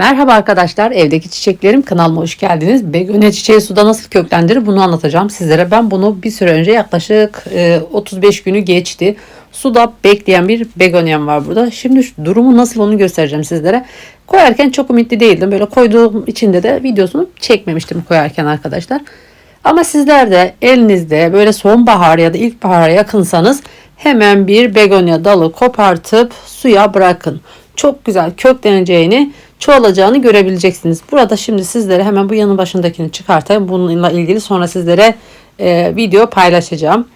Merhaba arkadaşlar, evdeki çiçeklerim kanalıma hoş geldiniz. Begonya çiçeği suda nasıl köklendirir bunu anlatacağım sizlere. Ben bunu bir süre önce yaklaşık e, 35 günü geçti. Suda bekleyen bir begonyam var burada. Şimdi durumu nasıl onu göstereceğim sizlere. Koyarken çok ümitli değildim. Böyle koyduğum içinde de videosunu çekmemiştim koyarken arkadaşlar. Ama sizler de elinizde böyle sonbahar ya da ilkbahara yakınsanız hemen bir begonya dalı kopartıp suya bırakın. Çok güzel kökleneceğini, çoğalacağını görebileceksiniz. Burada şimdi sizlere hemen bu yanı başındakini çıkartayım. Bununla ilgili sonra sizlere e, video paylaşacağım.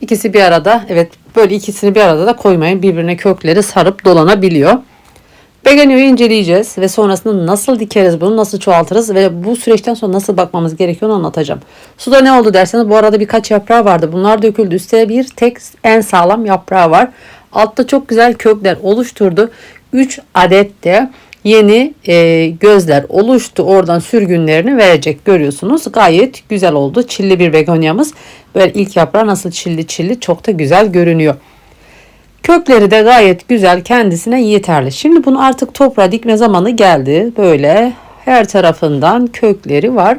İkisi bir arada. Evet böyle ikisini bir arada da koymayın. Birbirine kökleri sarıp dolanabiliyor. Begonya'yı inceleyeceğiz ve sonrasında nasıl dikeriz bunu, nasıl çoğaltırız ve bu süreçten sonra nasıl bakmamız gerekiyor anlatacağım. Suda ne oldu derseniz bu arada birkaç yaprağı vardı. Bunlar döküldü. Üstte bir tek en sağlam yaprağı var. Altta çok güzel kökler oluşturdu. 3 adet de yeni e, gözler oluştu. Oradan sürgünlerini verecek görüyorsunuz. Gayet güzel oldu. Çilli bir begonyamız. Böyle ilk yaprağı nasıl çilli çilli çok da güzel görünüyor. Kökleri de gayet güzel kendisine yeterli. Şimdi bunu artık toprağa dikme zamanı geldi. Böyle her tarafından kökleri var.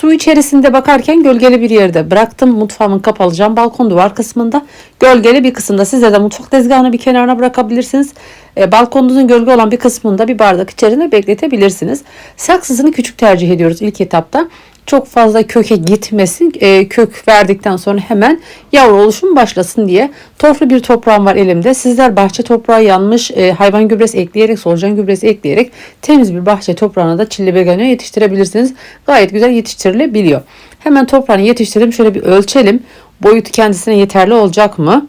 Su içerisinde bakarken gölgeli bir yerde bıraktım. Mutfağımın kapalı cam balkon duvar kısmında. Gölgeli bir kısımda size de mutfak tezgahını bir kenarına bırakabilirsiniz. E, balkonunuzun gölge olan bir kısmında bir bardak içerisinde bekletebilirsiniz. Saksısını küçük tercih ediyoruz ilk etapta çok fazla köke gitmesin. E, kök verdikten sonra hemen yavru oluşum başlasın diye. Torflu bir toprağım var elimde. Sizler bahçe toprağı yanmış e, hayvan gübresi ekleyerek, solucan gübresi ekleyerek temiz bir bahçe toprağına da çilli begonya yetiştirebilirsiniz. Gayet güzel yetiştirilebiliyor. Hemen toprağını yetiştirelim. Şöyle bir ölçelim. Boyutu kendisine yeterli olacak mı?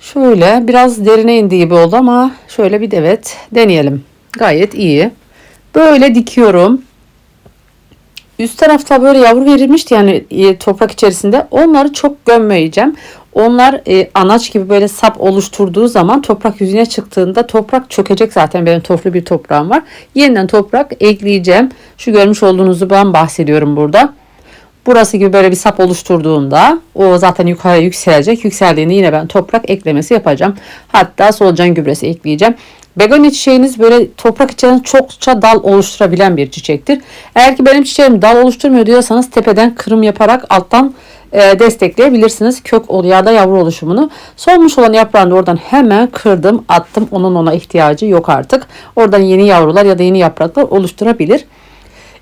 Şöyle biraz derine indiği gibi oldu ama şöyle bir evet deneyelim. Gayet iyi. Böyle dikiyorum. Üst tarafta böyle yavru verilmişti yani e, toprak içerisinde. Onları çok gömmeyeceğim. Onlar e, anaç gibi böyle sap oluşturduğu zaman toprak yüzüne çıktığında toprak çökecek zaten benim toflu bir toprağım var. Yeniden toprak ekleyeceğim. Şu görmüş olduğunuzu ben bahsediyorum burada. Burası gibi böyle bir sap oluşturduğunda o zaten yukarıya yükselecek. Yükseldiğinde yine ben toprak eklemesi yapacağım. Hatta solucan gübresi ekleyeceğim. Begonya çiçeğiniz böyle toprak içerisinde çokça dal oluşturabilen bir çiçektir. Eğer ki benim çiçeğim dal oluşturmuyor diyorsanız tepeden kırım yaparak alttan e, destekleyebilirsiniz kök ya da yavru oluşumunu. Solmuş olan yaprağını da oradan hemen kırdım attım. Onun ona ihtiyacı yok artık. Oradan yeni yavrular ya da yeni yapraklar oluşturabilir.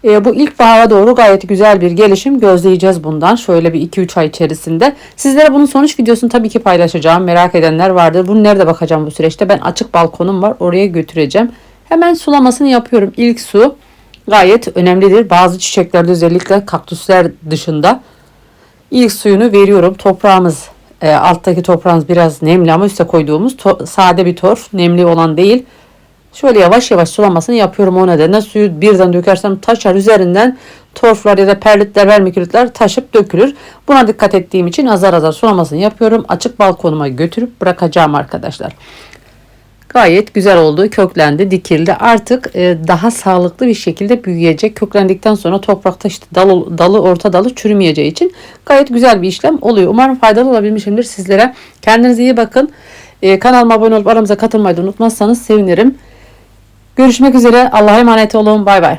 E, bu ilkbahara doğru gayet güzel bir gelişim gözleyeceğiz bundan. Şöyle bir 2-3 ay içerisinde. Sizlere bunun sonuç videosunu tabii ki paylaşacağım. Merak edenler vardır. Bunu nerede bakacağım bu süreçte? Ben açık balkonum var. Oraya götüreceğim. Hemen sulamasını yapıyorum. İlk su gayet önemlidir. Bazı çiçeklerde özellikle kaktüsler dışında ilk suyunu veriyorum. Toprağımız e, alttaki toprağımız biraz nemli ama üste koyduğumuz sade bir torf. Nemli olan değil. Şöyle yavaş yavaş sulamasını yapıyorum o nedenle. Suyu birden dökersem taşar üzerinden torflar ya da perlitler, vermikülitler taşıp dökülür. Buna dikkat ettiğim için azar azar sulamasını yapıyorum. Açık balkonuma götürüp bırakacağım arkadaşlar. Gayet güzel oldu. Köklendi, dikildi. Artık e, daha sağlıklı bir şekilde büyüyecek. Köklendikten sonra toprakta işte dal, dalı, orta dalı çürümeyeceği için gayet güzel bir işlem oluyor. Umarım faydalı olabilmişimdir sizlere. Kendinize iyi bakın. E, kanalıma abone olup aramıza katılmayı da unutmazsanız sevinirim. Görüşmek üzere. Allah'a emanet olun. Bay bay.